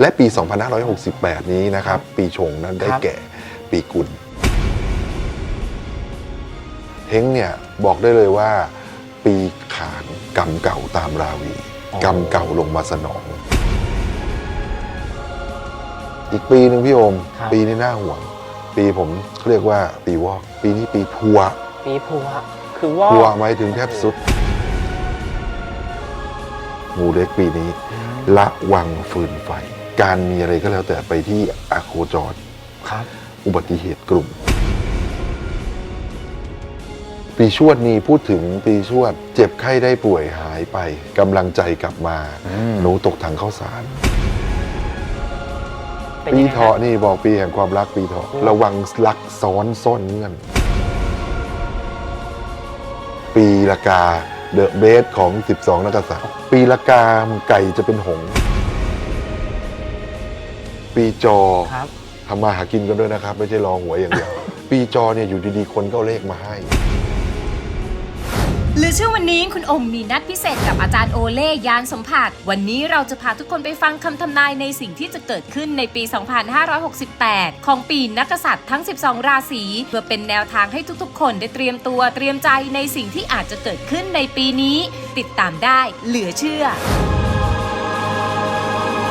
และปี 2568 นี้นะครับ ปีชงนั้นได้ครับแก่ปีกุลเฮงเนี่ยบอกได้เลยว่า ปีขานกรรมเก่าตามราวี กรรมเก่าลงมาสนอง อีกปีหนึ่งพี่โอมครับปีนี้น่าห่วง ปีผมเรียกว่าปีวอก ปีนี้ปีพัว ปีพัว คือว่าพัวหมายถึงแทบสุดงูเล็กปีนี้ระวังฟืนไฟ การมีอะไรก็แล้วแต่ไปที่อาโคจรครับ อุบัติเหตุกลุ่ม ปีชวดนี้พูดถึงปีชวด เจ็บไข้ได้ป่วยหายไปกำลังใจกลับมา อืม หนูตกถังข้าวสาร เป็นปียังไงเถาะนี่บอกปีแห่งความรักปีเถาะระวังรักซ้อนซ่อนเงื่อน ปีละกาเดอะเบสของ 12 นักษัตริย์ ปีละกาไก่จะเป็นหงส์ ปีจอครับ ทำมาหากินกันด้วยนะครับ ไม่ใช่รอหวยอย่างเดียว ปีจอเนี่ยอยู่ดีๆ คนก็เอาเลขมาให้ หรือชื่อวันนี้คุณอมมีนัดพิเศษกับอาจารย์โอเล่ยานสมผัส วันนี้เราจะพาทุกคนไปฟังคำทำนายในสิ่งที่จะเกิดขึ้นในปี 2568 ของปีนักกษัตริย์ทั้ง 12 ราศีเพื่อเป็นแนวทางให้ทุกๆ คนได้เตรียมตัวเตรียมใจในสิ่งที่อาจจะเกิดขึ้นในปีนี้ ติดตามได้เหลือเชื่อ